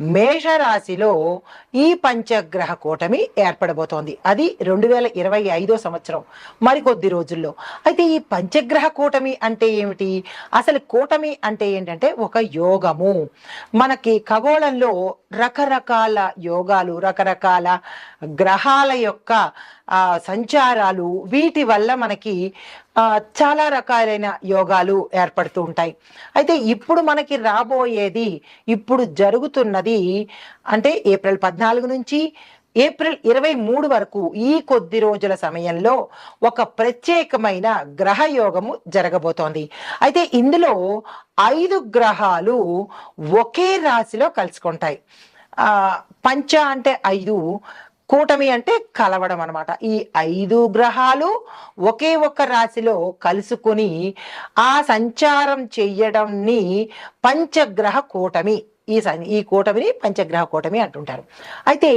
మేషరాశిలో ఈ పంచగ్రహ కూటమి ఏర్పడబోతోంది. అది రెండు వేల ఇరవై ఐదో సంవత్సరం. మరికొద్ది రోజుల్లో. అయితే ఈ పంచగ్రహ కూటమి అంటే ఏమిటి? అసలు కూటమి అంటే ఏంటంటే ఒక యోగము. మనకి ఖగోళంలో రకరకాల యోగాలు రకరకాల గ్రహాల యొక్క సంచారాలు వీటి వల్ల మనకి చాలా రకాలైన యోగాలు ఏర్పడుతూ ఉంటాయి. అయితే ఇప్పుడు మనకి రాబోయేది ఇప్పుడు జరుగుతున్నది అంటే ఏప్రిల్ పద్నాలుగు నుంచి ఏప్రిల్ ఇరవై మూడు వరకు ఈ కొద్ది రోజుల సమయంలో ఒక ప్రత్యేకమైన గ్రహ యోగము జరగబోతోంది. అయితే ఇందులో ఐదు గ్రహాలు ఒకే రాశిలో కలుసుకుంటాయి. పంచ అంటే ఐదు కూటమి అంటే కలవడం అనమాట ఈ ఐదు గ్రహాలు ఒకే ఒక్క రాశిలో కలుసుకుని ఆ సంచారం చెయ్యడంని పంచగ్రహ కూటమి. ఈ ఈ కూటమిని పంచగ్రహ కూటమి అంటుంటారు. అయితే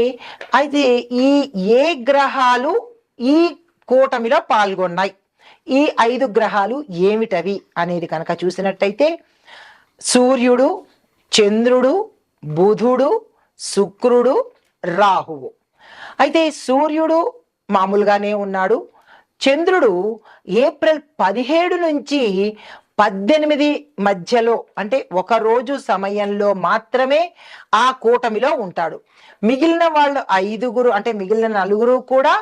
అయితే ఈ ఏ గ్రహాలు ఈ కూటమిలో పాల్గొన్నాయి? ఈ ఐదు గ్రహాలు ఏమిటవి అనేది కనుక చూసినట్టయితే సూర్యుడు చంద్రుడు బుధుడు శుక్రుడు రాహువు. అయితే సూర్యుడు మామూలుగానే ఉన్నాడు. చంద్రుడు ఏప్రిల్ పదిహేడు నుంచి పద్దెనిమిది మధ్యలో అంటే ఒక రోజు సమయంలో మాత్రమే ఆ కూటమిలో ఉంటాడు. మిగిలిన వాళ్ళు ఐదుగురు అంటే మిగిలిన నలుగురు కూడా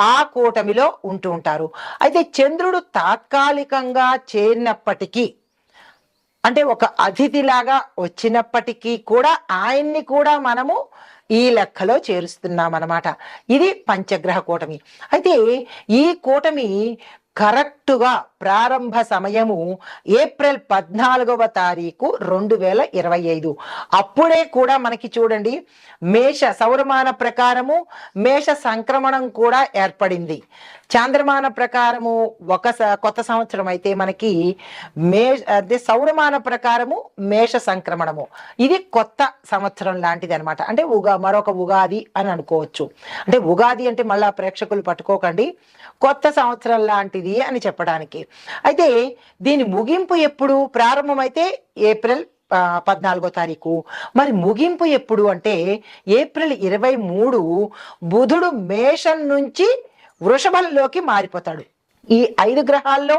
ఆ కూటమిలో ఉంటూ ఉంటారు. అయితే చంద్రుడు తాత్కాలికంగా చేరినప్పటికీ అంటే ఒక అతిథిలాగా వచ్చినప్పటికీ కూడా ఆయన్ని కూడా మనము ఈ లెక్కలో చేరుస్తున్నాం అన్నమాట ఇది పంచగ్రహ కూటమి. అయితే ఈ కూటమి కరెక్టుగా ప్రారంభ సమయము ఏప్రిల్ పద్నాలుగవ తారీఖు రెండు వేల ఇరవై ఐదు. అప్పుడే కూడా మనకి చూడండి మేష సౌరమాన ప్రకారము మేష సంక్రమణం కూడా ఏర్పడింది. చాంద్రమాన ప్రకారము ఒక స- కొత్త సంవత్సరం అయితే మనకి మే అదే సౌరమాన ప్రకారము మేష సంక్రమణము. ఇది కొత్త సంవత్సరం లాంటిది అనమాట అంటే ఉగా మరొక ఉగాది అని అనుకోవచ్చు. అంటే ఉగాది అంటే మళ్ళా ప్రేక్షకులు పట్టుకోకండి. కొత్త సంవత్సరం లాంటిది. అని చెప్పడానికి. అయితే దీని ముగింపు ఎప్పుడు? ప్రారంభమైతే ఏప్రిల్ పద్నాలుగో తారీఖు. మరి ముగింపు ఎప్పుడు అంటే ఏప్రిల్ ఇరవై మూడు బుధుడు మేషం నుంచి వృషభంలోకి మారిపోతాడు. ఈ ఐదు గ్రహాల్లో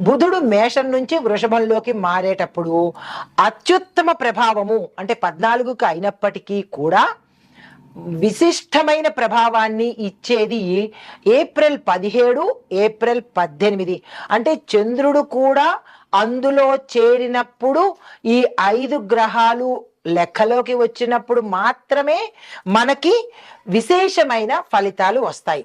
బుధుడు మేషం నుంచి వృషభంలోకి మారేటప్పుడు అత్యుత్తమ ప్రభావము అంటే పద్నాలుగుకి అయినప్పటికీ కూడా విశిష్టమైన ప్రభావాన్ని ఇచ్చేది ఏప్రిల్ పదిహేడు ఏప్రిల్ పద్దెనిమిది. అంటే చంద్రుడు కూడా అందులో చేరినప్పుడు ఈ ఐదు గ్రహాలు లెక్కలోకి వచ్చినప్పుడు మాత్రమే మనకి విశేషమైన ఫలితాలు వస్తాయి.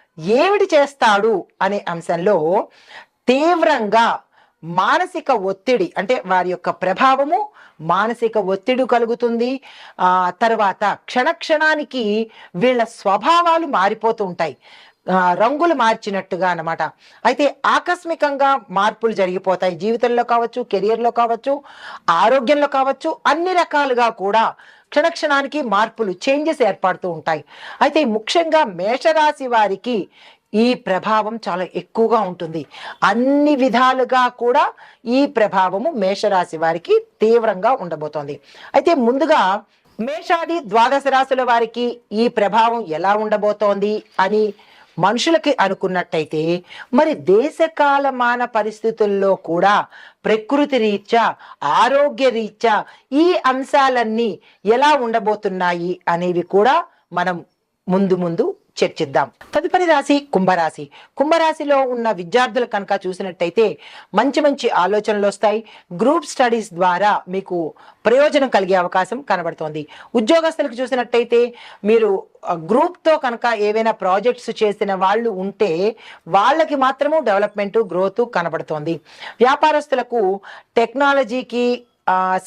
ఏమిటి చేస్తాడు అనే అంశంలో తీవ్రంగా మానసిక ఒత్తిడి అంటే వారి యొక్క ప్రభావము మానసిక ఒత్తిడి కలుగుతుంది. ఆ తర్వాత క్షణక్షణానికి వీళ్ళ స్వభావాలు మారిపోతూ ఉంటాయి. రంగులు మార్చినట్టుగా అనమాట అయితే ఆకస్మికంగా మార్పులు జరిగిపోతాయి. జీవితంలో కావచ్చు కెరియర్లో కావచ్చు ఆరోగ్యంలో కావచ్చు అన్ని రకాలుగా కూడా క్షణక్షణానికి మార్పులు చేంజెస్ ఏర్పడుతూ ఉంటాయి. అయితే ముఖ్యంగా మేషరాశి వారికి ఈ ప్రభావం చాలా ఎక్కువగా ఉంటుంది. అన్ని విధాలుగా కూడా ఈ ప్రభావము మేషరాశి వారికి తీవ్రంగా ఉండబోతోంది. అయితే ముందుగా మేషాది ద్వాదశ రాశుల వారికి ఈ ప్రభావం ఎలా ఉండబోతోంది అని మనుషులకి అనుకున్నట్టయితే మరి దేశకాలమాన పరిస్థితుల్లో కూడా ప్రకృతి రీత్యా ఆరోగ్య రీత్యా ఈ అంశాలన్నీ ఎలా ఉండబోతున్నాయి అనేవి కూడా మనం ముందు ముందు చర్చిద్దాం. తదుపరి రాశి కుంభరాశి. కుంభరాశిలో ఉన్న విద్యార్థులు కనుక చూసినట్టయితే మంచి మంచి ఆలోచనలు వస్తాయి. గ్రూప్ స్టడీస్ ద్వారా మీకు ప్రయోజనం కలిగే అవకాశం కనబడుతోంది. ఉద్యోగస్తులకు చూసినట్టయితే మీరు గ్రూప్తో కనుక ఏవైనా ప్రాజెక్ట్స్ చేసిన వాళ్ళు ఉంటే వాళ్ళకి మాత్రము డెవలప్మెంట్ గ్రోత్ కనబడుతోంది. వ్యాపారస్తులకు టెక్నాలజీకి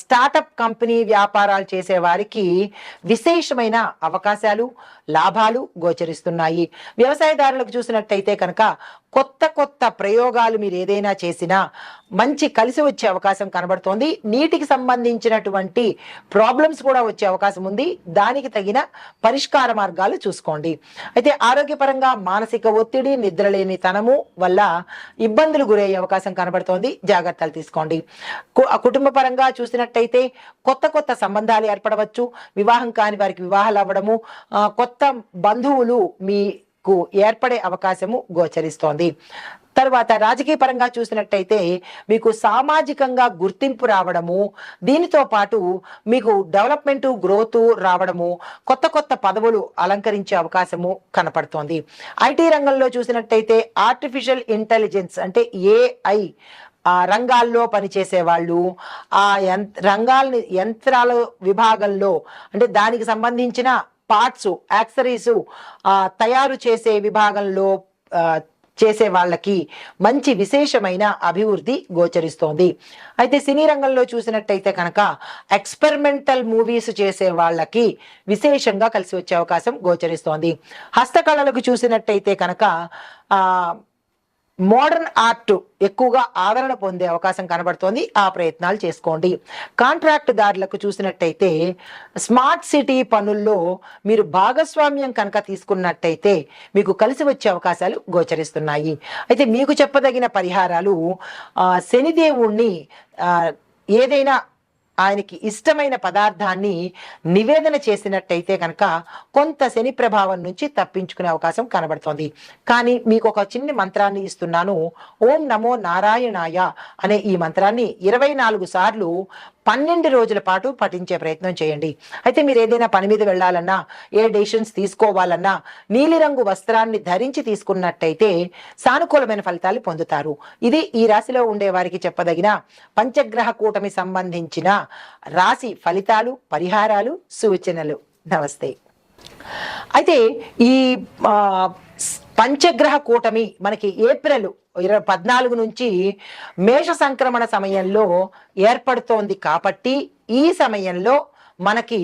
స్టార్టప్ కంపెనీ వ్యాపారాలు చేసే వారికి విశేషమైన అవకాశాలు లాభాలు గోచరిస్తున్నాయి. వ్యవసాయదారులకు చూసినట్టయితే కనుక కొత్త కొత్త ప్రయోగాలు మీరు ఏదైనా చేసినా మంచి కలిసి వచ్చే అవకాశం కనబడుతోంది. నీటికి సంబంధించినటువంటి ప్రాబ్లమ్స్ కూడా వచ్చే అవకాశం ఉంది. దానికి తగిన పరిష్కార మార్గాలు చూసుకోండి. అయితే ఆరోగ్యపరంగా మానసిక ఒత్తిడి నిద్రలేని తనము వల్ల ఇబ్బందులు గురయ్యే అవకాశం కనబడుతోంది. జాగ్రత్తలు తీసుకోండి. కుటుంబపరంగా కుటుంబ పరంగా చూసినట్టయితే కొత్త కొత్త సంబంధాలు ఏర్పడవచ్చు వివాహం కాని వారికి వివాహాలు అవ్వడము కొత్త బంధువులు మీకు ఏర్పడే అవకాశము గోచరిస్తోంది. తర్వాత రాజకీయ పరంగా చూసినట్టయితే మీకు సామాజికంగా గుర్తింపు రావడము దీనితో పాటు మీకు డెవలప్మెంట్ గ్రోత్ రావడము కొత్త కొత్త పదవులు అలంకరించే అవకాశము కనపడుతోంది. ఐటీ రంగంలో చూసినట్టయితే ఆర్టిఫిషియల్ ఇంటెలిజెన్స్ అంటే ఏఐ ఆ రంగాల్లో పనిచేసే వాళ్ళు ఆ యంత్ర రంగాల్ని యంత్రాల విభాగంలో అంటే దానికి సంబంధించిన పార్ట్స్ యాక్సరీస్ తయారు చేసే విభాగంలో చేసే వాళ్ళకి మంచి విశేషమైన అభివృద్ధి గోచరిస్తోంది. అయితే సినీ రంగంలో చూసినట్టయితే కనుక ఎక్స్పెరిమెంటల్ మూవీస్ చేసే వాళ్ళకి విశేషంగా కలిసి వచ్చే అవకాశం గోచరిస్తోంది. హస్తకళలకు చూసినట్టయితే కనుక ఆ మోడర్న్ ఆర్ట్ ఎక్కువగా ఆదరణ పొందే అవకాశం కనబడుతోంది. ఆ ప్రయత్నాలు చేసుకోండి. కాంట్రాక్ట్ దారులకు చూసినట్టయితే స్మార్ట్ సిటీ పనుల్లో మీరు భాగస్వామ్యం కనుక తీసుకున్నట్టయితే మీకు కలిసి వచ్చే అవకాశాలు గోచరిస్తున్నాయి. అయితే మీకు చెప్పదగిన పరిహారాలు శనిదేవుణ్ణి ఏదైనా ఆయనకి ఇష్టమైన పదార్థాన్ని నివేదన చేసినట్టయితే కనుక కొంత శని ప్రభావం నుంచి తప్పించుకునే అవకాశం కనబడుతోంది. కానీ మీకు ఒక చిన్న మంత్రాన్ని ఇస్తున్నాను. ఓం నమో నారాయణాయ అనే ఈ మంత్రాన్ని ఇరవై నాలుగు సార్లు పన్నెండు రోజుల పాటు పఠించే ప్రయత్నం చేయండి. అయితే మీరు ఏదైనా పని మీద వెళ్ళాలన్నా ఏ డెసిషన్స్ తీసుకోవాలన్నా నీలిరంగు వస్త్రాన్ని ధరించి తీసుకున్నట్టయితే సానుకూలమైన ఫలితాలు పొందుతారు. ఇది ఈ రాశిలో ఉండే వారికి చెప్పదగిన పంచగ్రహ కూటమి సంబంధించిన రాశి ఫలితాలు పరిహారాలు సూచనలు. నమస్తే. అయితే ఈ పంచగ్రహ కూటమి మనకి ఏప్రిల్ ఇరవై పద్నాలుగు నుంచి మేష సంక్రమణ సమయంలో ఏర్పడుతోంది కాబట్టి ఈ సమయంలో మనకి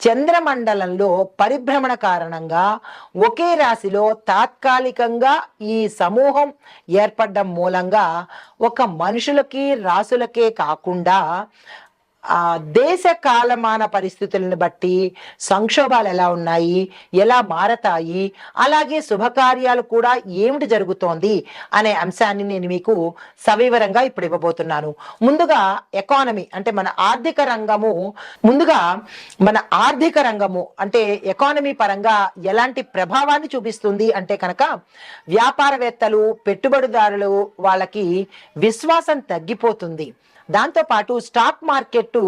చంద్రమండలంలో పరిభ్రమణ కారణంగా ఒకే రాశిలో తాత్కాలికంగా ఈ సమూహం ఏర్పడడం మూలంగా ఒక మనుషులకి రాసులకే కాకుండా ఆ దేశ కాలమాన పరిస్థితులను బట్టి సంక్షోభాలు ఎలా ఉన్నాయి ఎలా మారతాయి అలాగే శుభకార్యాలు కూడా ఏమిటి జరుగుతోంది అనే అంశాన్ని నేను మీకు సవివరంగా ఇప్పుడు ఇవ్వబోతున్నాను. ముందుగా ఎకానమీ అంటే మన ఆర్థిక రంగము ముందుగా మన ఆర్థిక రంగము అంటే ఎకానమీ పరంగా ఎలాంటి ప్రభావాన్ని చూపిస్తుంది అంటే కనుక వ్యాపారవేత్తలు పెట్టుబడిదారులు వాళ్ళకి విశ్వాసం తగ్గిపోతుంది. దాంతో పాటు స్టాక్ మార్కెట్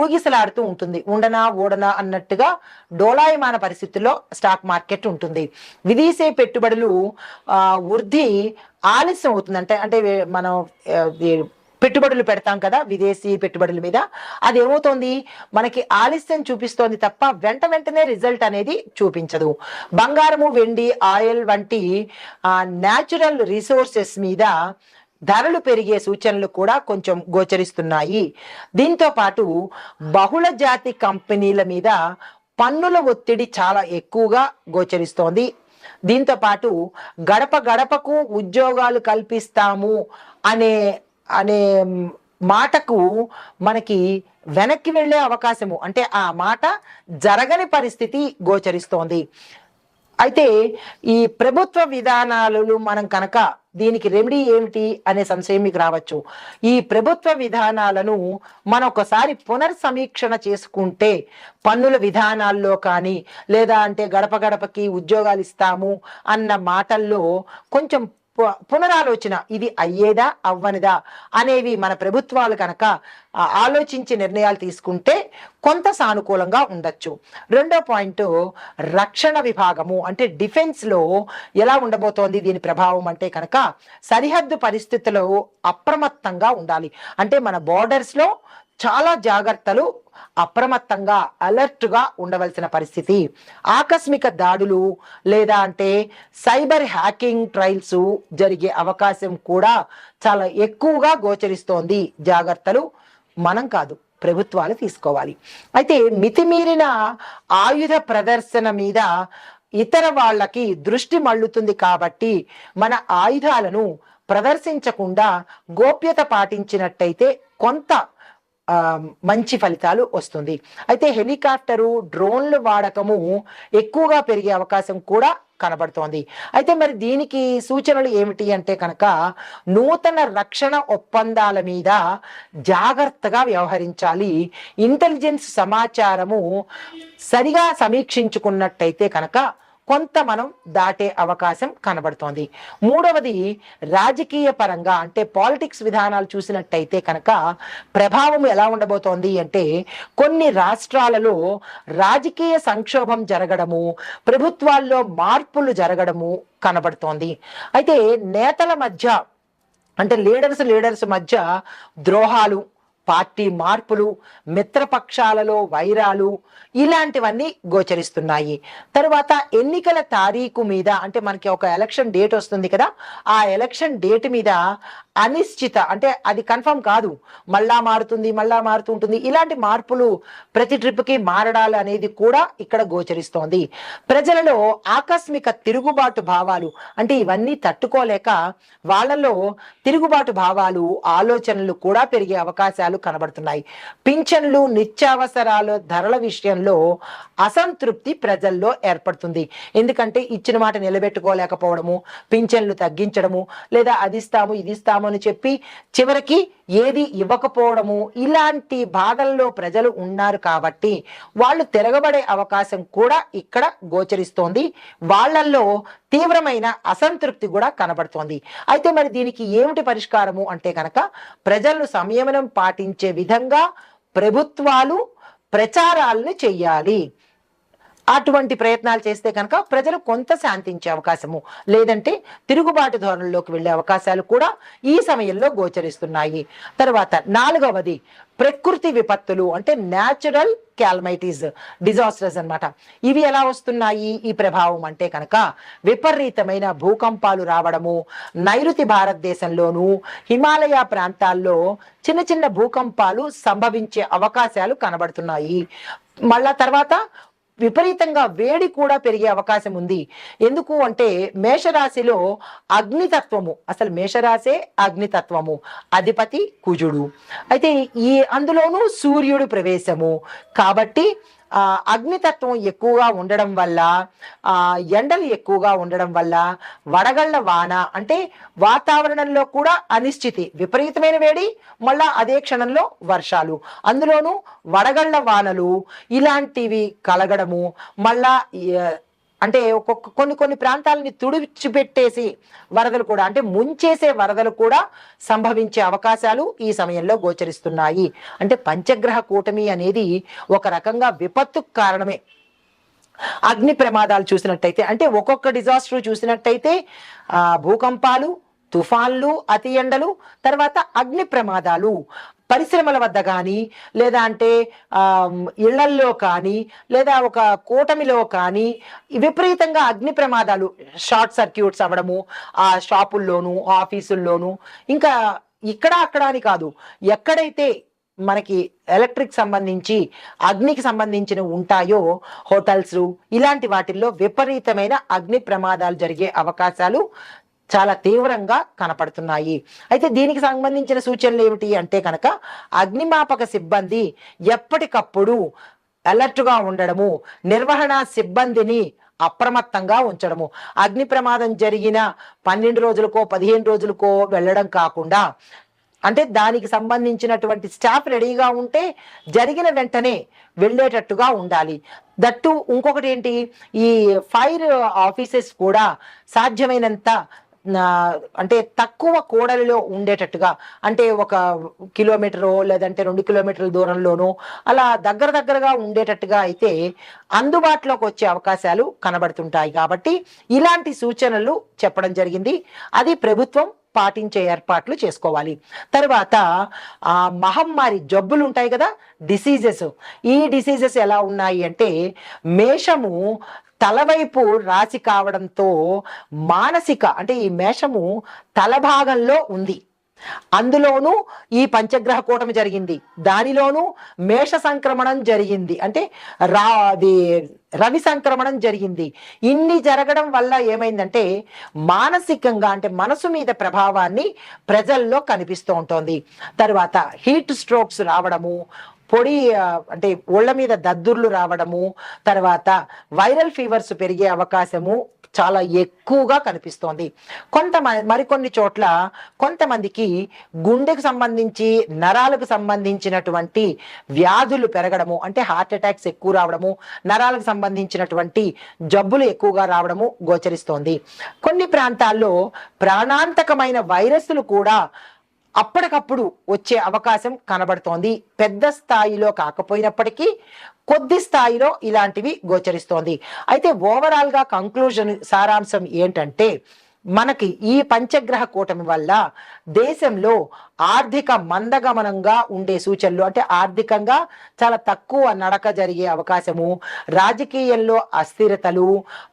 ఊగిసలాడుతూ ఉంటుంది. ఉండనా ఓడనా అన్నట్టుగా డోలాయమాన పరిస్థితుల్లో స్టాక్ మార్కెట్ ఉంటుంది. విదేశీ పెట్టుబడులు వృద్ధి ఆలస్యం అవుతుంది. అంటే అంటే మనం పెట్టుబడులు పెడతాం కదా విదేశీ పెట్టుబడుల మీద. అది ఏమవుతోంది మనకి ఆలస్యం చూపిస్తోంది తప్ప వెంట వెంటనే రిజల్ట్ అనేది చూపించదు. బంగారము వెండి ఆయిల్ వంటి న్యాచురల్ రిసోర్సెస్ మీద ధరలు పెరిగే సూచనలు కూడా కొంచెం గోచరిస్తున్నాయి. దీంతో పాటు బహుళ జాతి కంపెనీల మీద పన్నుల ఒత్తిడి చాలా ఎక్కువగా గోచరిస్తోంది. దీంతో పాటు గడప గడపకు ఉద్యోగాలు కల్పిస్తాము అనే అనే మాటకు మనకి వెనక్కి వెళ్ళే అవకాశము అంటే ఆ మాట జరగని పరిస్థితి గోచరిస్తోంది. అయితే ఈ ప్రభుత్వ విధానాలు మనం కనుక దీనికి రెమెడీ ఏమిటి అనే సంశయం మీకు రావచ్చు. ఈ ప్రభుత్వ విధానాలను మనం ఒకసారి పునర్సమీక్షణ చేసుకుంటే పన్నుల విధానాల్లో కానీ లేదా అంటే గడప గడపకి ఉద్యోగాలు ఇస్తాము అన్న మాటల్లో కొంచెం పునరాలోచన ఇది అయ్యేదా అవ్వనిదా అనేవి మన ప్రభుత్వాలు కనుక ఆలోచించి నిర్ణయాలు తీసుకుంటే కొంత సానుకూలంగా ఉండొచ్చు. రెండో పాయింట్ రక్షణ విభాగము అంటే డిఫెన్స్లో ఎలా ఉండబోతోంది దీని ప్రభావం అంటే కనుక సరిహద్దు పరిస్థితుల్లో అప్రమత్తంగా ఉండాలి. అంటే మన బార్డర్స్లో చాలా జాగ్రత్తలు అప్రమత్తంగా అలర్ట్గా గా ఉండవలసిన పరిస్థితి. ఆకస్మిక దాడులు లేదా అంటే సైబర్ హ్యాకింగ్ ట్రయల్స్ జరిగే అవకాశం కూడా చాలా ఎక్కువగా గోచరిస్తోంది. జాగ్రత్తలు మనం కాదు ప్రభుత్వాలు తీసుకోవాలి. అయితే మితిమీరిన ఆయుధ ప్రదర్శన మీద ఇతర వాళ్ళకి దృష్టి మళ్ళుతుంది కాబట్టి మన ఆయుధాలను ప్రదర్శించకుండా గోప్యత పాటించినట్టయితే కొంత మంచి ఫలితాలు వస్తుంది. అయితే హెలికాప్టరు డ్రోన్లు వాడకము ఎక్కువగా పెరిగే అవకాశం కూడా కనబడుతోంది. అయితే మరి దీనికి సూచనలు ఏమిటి అంటే కనుక నూతన రక్షణ ఒప్పందాల మీద జాగ్రత్తగా వ్యవహరించాలి. ఇంటెలిజెన్స్ సమాచారము సరిగా సమీక్షించుకున్నట్టయితే కనుక కొంత మనం దాటే అవకాశం కనబడుతోంది. మూడవది రాజకీయ పరంగా అంటే పాలిటిక్స్ విధానాలు చూసినట్టయితే కనుక ప్రభావం ఎలా ఉండబోతోంది అంటే కొన్ని రాష్ట్రాలలో రాజకీయ సంక్షోభం జరగడము ప్రభుత్వాల్లో మార్పులు జరగడము కనబడుతోంది. అయితే నేతల మధ్య అంటే లీడర్స్ లీడర్స్ మధ్య ద్రోహాలు పార్టీ మార్పులు మిత్రపక్షాలలో వైరాలు ఇలాంటివన్నీ గోచరిస్తున్నాయి. తర్వాత ఎన్నికల తారీఖు మీద అంటే మనకి ఒక ఎలక్షన్ డేట్ వస్తుంది కదా ఆ ఎలక్షన్ డేట్ మీద అనిశ్చిత అంటే అది కన్ఫర్మ్ కాదు. మళ్ళా మారుతుంది మళ్ళా మారుతుంటుంది ఇలాంటి మార్పులు ప్రతి ట్రిప్కి మారడాలు అనేది కూడా ఇక్కడ గోచరిస్తోంది. ప్రజలలో ఆకస్మిక తిరుగుబాటు భావాలు అంటే ఇవన్నీ తట్టుకోలేక వాళ్ళలో తిరుగుబాటు భావాలు ఆలోచనలు కూడా పెరిగే అవకాశాలు కనబడుతున్నాయి. పింఛన్లు నిత్యావసరాల ధరల విషయంలో అసంతృప్తి ప్రజల్లో ఏర్పడుతుంది. ఎందుకంటే ఇచ్చిన మాట నిలబెట్టుకోలేకపోవడము పింఛన్లు తగ్గించడము లేదా అది ఇస్తాము ఇది ఇస్తాము అని చెప్పి చివరికి ఏది ఇవ్వకపోవడము ఇలాంటి బాధల్లో ప్రజలు ఉన్నారు కాబట్టి వాళ్ళు తిరగబడే అవకాశం కూడా ఇక్కడ గోచరిస్తోంది. వాళ్ళల్లో తీవ్రమైన అసంతృప్తి కూడా కనబడుతోంది. అయితే మరి దీనికి ఏమిటి పరిష్కారము అంటే కనుక ప్రజలను సంయమనం పాటించే విధంగా ప్రభుత్వాలు ప్రచారాలను చెయ్యాలి. అటువంటి ప్రయత్నాలు చేస్తే కనుక ప్రజలు కొంత శాంతించే అవకాశము. లేదంటే తిరుగుబాటు ధోరణిలోకి వెళ్ళే అవకాశాలు కూడా ఈ సమయంలో గోచరిస్తున్నాయి. తర్వాత నాలుగవది ప్రకృతి విపత్తులు అంటే న్యాచురల్ క్యాల్మైటీస్ డిజాస్టర్స్ అన్నమాట. ఇవి ఎలా వస్తున్నాయి? ఈ ప్రభావం అంటే కనుక విపరీతమైన భూకంపాలు రావడము నైరుతి భారతదేశంలోను హిమాలయ ప్రాంతాల్లో చిన్న చిన్న భూకంపాలు సంభవించే అవకాశాలు కనబడుతున్నాయి. మళ్ళా తర్వాత విపరీతంగా వేడి కూడా పెరిగే అవకాశం ఉంది. ఎందుకు అంటే మేషరాశిలో అగ్నితత్వము. అసలు మేషరాశే అగ్నితత్వము. అధిపతి కుజుడు. అయితే ఈ అందులోనూ సూర్యుడు ప్రవేశము. కాబట్టి అగ్నితత్వం ఎక్కువగా ఉండడం వల్ల ఎండలు ఎక్కువగా ఉండడం వల్ల వడగళ్ళ వాన అంటే వాతావరణంలో కూడా అనిశ్చితి విపరీతమైన వేడి మళ్ళా అదే క్షణంలో వర్షాలు. అందులోనూ వడగళ్ళ వానలు ఇలాంటివి కలగడము మళ్ళా అంటే ఒక్కొక్క కొన్ని కొన్ని ప్రాంతాలని తుడిచిపెట్టేసి వరదలు కూడా అంటే ముంచేసే వరదలు కూడా సంభవించే అవకాశాలు ఈ సమయంలో గోచరిస్తున్నాయి. అంటే పంచగ్రహ కూటమి అనేది ఒక రకంగా విపత్తుకు కారణమే. అగ్ని ప్రమాదాలు చూసినట్టయితే అంటే ఒక్కొక్క డిజాస్టర్ చూసినట్టయితే భూకంపాలు తుఫాన్లు అతి ఎండలు తర్వాత అగ్ని ప్రమాదాలు. పరిశ్రమల వద్ద కానీ లేదా అంటే ఇళ్ళల్లో కానీ లేదా ఒక కూటమిలో కానీ విపరీతంగా అగ్ని ప్రమాదాలు షార్ట్ సర్క్యూట్స్ అవ్వడము ఆ షాపుల్లోనూ ఆఫీసుల్లోనూ ఇంకా ఇక్కడ అక్కడ అని కాదు. ఎక్కడైతే మనకి ఎలక్ట్రిక్ సంబంధించి అగ్నికి సంబంధించిన ఉంటాయో హోటల్స్ ఇలాంటి వాటిల్లో విపరీతమైన అగ్ని ప్రమాదాలు జరిగే అవకాశాలు చాలా తీవ్రంగా కనపడుతున్నాయి. అయితే దీనికి సంబంధించిన సూచనలు ఏమిటి అంటే కనుక అగ్నిమాపక సిబ్బంది ఎప్పటికప్పుడు అలర్ట్గా ఉండడము నిర్వహణ సిబ్బందిని అప్రమత్తంగా ఉంచడము. అగ్ని ప్రమాదం జరిగిన పన్నెండు రోజులకో పదిహేను రోజులకో వెళ్ళడం కాకుండా అంటే దానికి సంబంధించినటువంటి స్టాఫ్ రెడీగా ఉంటే జరిగిన వెంటనే వెళ్ళేటట్టుగా ఉండాలి. దట్టు ఇంకొకటి ఏంటి? ఈ ఫైర్ ఆఫీసెస్ కూడా సాధ్యమైనంత అంటే తక్కువ కూడలిలో ఉండేటట్టుగా అంటే ఒక కిలోమీటరు లేదంటే రెండు కిలోమీటర్ల దూరంలోనూ అలా దగ్గర దగ్గరగా ఉండేటట్టుగా అయితే అందుబాటులోకి వచ్చే అవకాశాలు కనబడుతుంటాయి. కాబట్టి ఇలాంటి సూచనలు చెప్పడం జరిగింది. అది ప్రభుత్వం పాటించే ఏర్పాట్లు చేసుకోవాలి. తర్వాత ఆ మహమ్మారి జబ్బులు ఉంటాయి కదా డిసీజెస్. ఈ డిసీజెస్ ఎలా ఉన్నాయి అంటే మేషము తలవైపు రాశి కావడంతో మానసిక అంటే ఈ మేషము తల భాగంలో ఉంది. అందులోనూ ఈ పంచగ్రహ కూటమి జరిగింది. దానిలోనూ మేష సంక్రమణం జరిగింది. అంటే రా అది రవి సంక్రమణం జరిగింది. ఇన్ని జరగడం వల్ల ఏమైందంటే మానసికంగా అంటే మనసు మీద ప్రభావాన్ని ప్రజల్లో కనిపిస్తూ ఉంటుంది. తర్వాత హీట్ స్ట్రోక్స్ రావడము పొడి అంటే ఒళ్ళ మీద దద్దుర్లు రావడము తర్వాత వైరల్ ఫీవర్స్ పెరిగే అవకాశము చాలా ఎక్కువగా కనిపిస్తోంది. కొంత మరికొన్ని చోట్ల కొంతమందికి గుండెకు సంబంధించి నరాలకు సంబంధించినటువంటి వ్యాధులు పెరగడము అంటే హార్ట్ అటాక్స్ ఎక్కువ రావడము నరాలకు సంబంధించినటువంటి జబ్బులు ఎక్కువగా రావడము గోచరిస్తోంది. కొన్ని ప్రాంతాల్లో ప్రాణాంతకమైన వైరస్లు కూడా అప్పటికప్పుడు వచ్చే అవకాశం కనబడుతోంది. పెద్ద స్థాయిలో కాకపోయినప్పటికీ కొద్ది స్థాయిలో ఇలాంటివి గోచరిస్తోంది. అయితే ఓవరాల్గా కంక్లూజన్ సారాంశం ఏంటంటే మనకి ఈ పంచగ్రహ కూటమి వల్ల దేశంలో ఆర్థిక మందగమనంగా ఉండే సూచనలు అంటే ఆర్థికంగా చాలా తక్కువ నడక జరిగే అవకాశము రాజకీయంలో అస్థిరతలు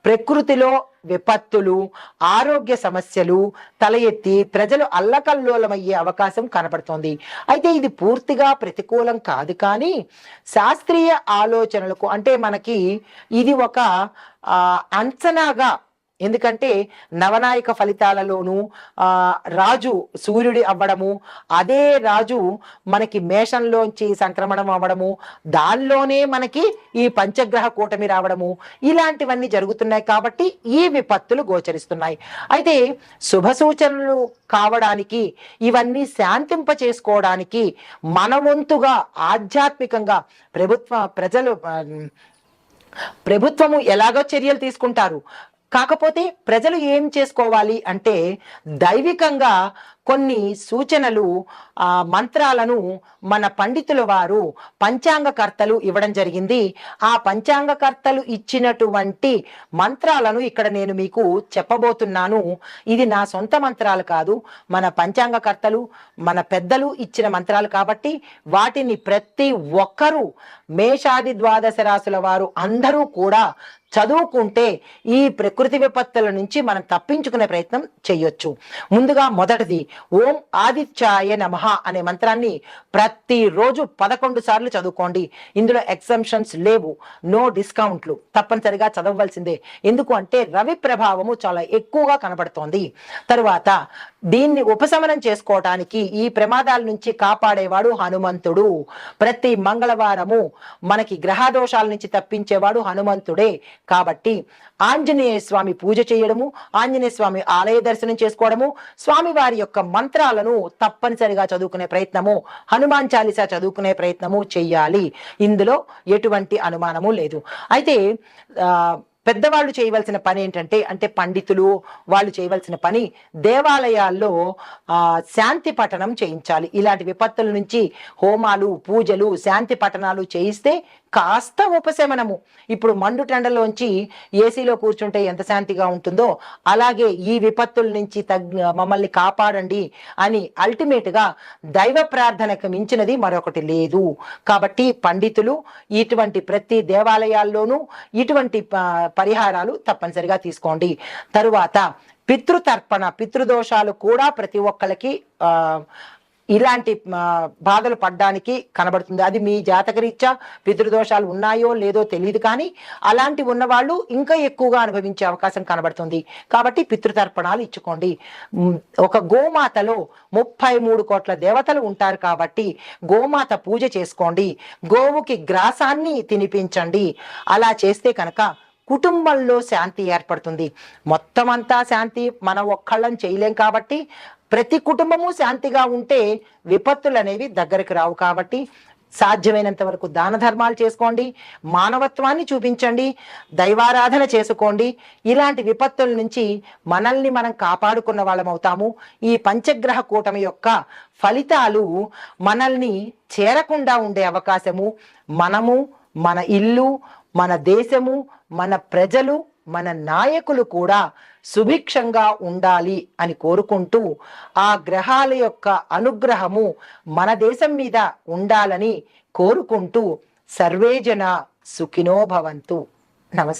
ప్రకృతిలో విపత్తులు ఆరోగ్య సమస్యలు తల ఎత్తి ప్రజలు అల్లకల్లోలమయ్యే అవకాశం కనపడుతోంది. అయితే ఇది పూర్తిగా ప్రతికూలం కాదు కానీ శాస్త్రీయ ఆలోచనలకు అంటే మనకి ఇది ఒక అంచనాగా ఎందుకంటే నవనాయక ఫలితాలలోనూ ఆ రాజు సూర్యుడి అవ్వడము అదే రాజు మనకి మేషంలోంచి సంక్రమణం అవ్వడము దానిలోనే మనకి ఈ పంచగ్రహ కూటమి రావడము ఇలాంటివన్నీ జరుగుతున్నాయి కాబట్టి ఈ విపత్తులు గోచరిస్తున్నాయి. అయితే శుభ సూచనలు కావడానికి ఇవన్నీ శాంతింప చేసుకోవడానికి మన వంతుగా ఆధ్యాత్మికంగా ప్రభుత్వ ప్రజలు ప్రభుత్వము ఎలాగో చర్యలు తీసుకుంటారు. కాకపోతే ప్రజలు ఏం చేసుకోవాలి అంటే దైవికంగా కొన్ని సూచనలు ఆ మంత్రాలను మన పండితుల వారు పంచాంగకర్తలు ఇవ్వడం జరిగింది. ఆ పంచాంగకర్తలు ఇచ్చినటువంటి మంత్రాలను ఇక్కడ నేను మీకు చెప్పబోతున్నాను. ఇది నా సొంత మంత్రాలు కాదు. మన పంచాంగకర్తలు మన పెద్దలు ఇచ్చిన మంత్రాలు కాబట్టి వాటిని ప్రతి ఒక్కరూ మేషాది ద్వాదశ రాశుల వారు అందరూ కూడా చదువుకుంటే ఈ ప్రకృతి విపత్తుల నుంచి మనం తప్పించుకునే ప్రయత్నం చేయొచ్చు. ముందుగా మొదటిది ఓం ఆదిత్యాయ నమః అనే మంత్రాన్ని ప్రతిరోజు పదకొండు సార్లు చదువుకోండి. ఇందులో ఎగ్జంప్షన్స్ లేవు. నో డిస్కౌంట్లు తప్పనిసరిగా చదవవలసిందే. ఎందుకు అంటే రవి ప్రభావము చాలా ఎక్కువగా కనబడుతోంది. తరువాత దీన్ని ఉపశమనం చేసుకోవటానికి ఈ ప్రమాదాల నుంచి కాపాడేవాడు హనుమంతుడు. ప్రతి మంగళవారము మనకి గ్రహదోషాల నుంచి తప్పించేవాడు హనుమంతుడే. కాబట్టి ఆంజనేయ స్వామి పూజ చేయడము ఆంజనేయ స్వామి ఆలయ దర్శనం చేసుకోవడము స్వామి వారి యొక్క మంత్రాలను తప్పనిసరిగా చదువుకునే ప్రయత్నము హనుమాన్ చాలీసా చదువుకునే ప్రయత్నము చెయ్యాలి ఇందులో ఎటువంటి అనుమానము లేదు. అయితే ఆ పెద్దవాళ్ళు చేయవలసిన పని ఏంటంటే అంటే పండితులు వాళ్ళు చేయవలసిన పని దేవాలయాల్లో ఆ శాంతి పఠనం చేయించాలి. ఇలాంటి విపత్తుల నుంచి హోమాలు పూజలు శాంతి పఠనాలు చేయిస్తే కాస్త ఉపశమనము. ఇప్పుడు మండు టెండలోంచి ఏసీలో కూర్చుంటే ఎంత శాంతిగా ఉంటుందో అలాగే ఈ విపత్తుల నుంచి తగ్గ మమ్మల్ని కాపాడండి అని అల్టిమేట్గా దైవ ప్రార్థనకు మించినది మరొకటి లేదు. కాబట్టి పండితులు ఇటువంటి ప్రతి దేవాలయాల్లోనూ ఇటువంటి పరిహారాలు తప్పనిసరిగా తీసుకోండి. తరువాత పితృతర్పణ పితృదోషాలు కూడా ప్రతి ఒక్కరికి ఇలాంటి బాధలు పడ్డానికి కనబడుతుంది. అది మీ జాతకరీత్యా పితృదోషాలు ఉన్నాయో లేదో తెలియదు కానీ అలాంటి ఉన్నవాళ్ళు ఇంకా ఎక్కువగా అనుభవించే అవకాశం కనబడుతుంది. కాబట్టి పితృతర్పణాలు ఇచ్చుకోండి. ఒక గోమాతలో ముప్పై మూడు కోట్ల దేవతలు ఉంటారు కాబట్టి గోమాత పూజ చేసుకోండి. గోవుకి గ్రాసాన్ని తినిపించండి. అలా చేస్తే కనుక కుటుంబంలో శాంతి ఏర్పడుతుంది. మొత్తం అంతా శాంతి మనం ఒక్కళ్ళం చేయలేం కాబట్టి ప్రతి కుటుంబము శాంతిగా ఉంటే విపత్తులు అనేవి దగ్గరికి రావు కాబట్టి సాధ్యమైనంత వరకు దాన ధర్మాలు చేసుకోండి మానవత్వాన్ని చూపించండి దైవారాధన చేసుకోండి. ఇలాంటి విపత్తుల నుంచి మనల్ని మనం కాపాడుకున్న వాళ్ళం అవుతాము. ఈ పంచగ్రహ కూటమి యొక్క ఫలితాలు మనల్ని చేరకుండా ఉండే అవకాశము మనము మన ఇల్లు మన దేశము మన ప్రజలు మన నాయకులు కూడా సుభిక్షంగా ఉండాలి అని కోరుకుంటూ ఆ గ్రహాల యొక్క అనుగ్రహము మన దేశం మీద ఉండాలని కోరుకుంటూ సర్వేజన సుఖినో భవంతు. నమస్తే.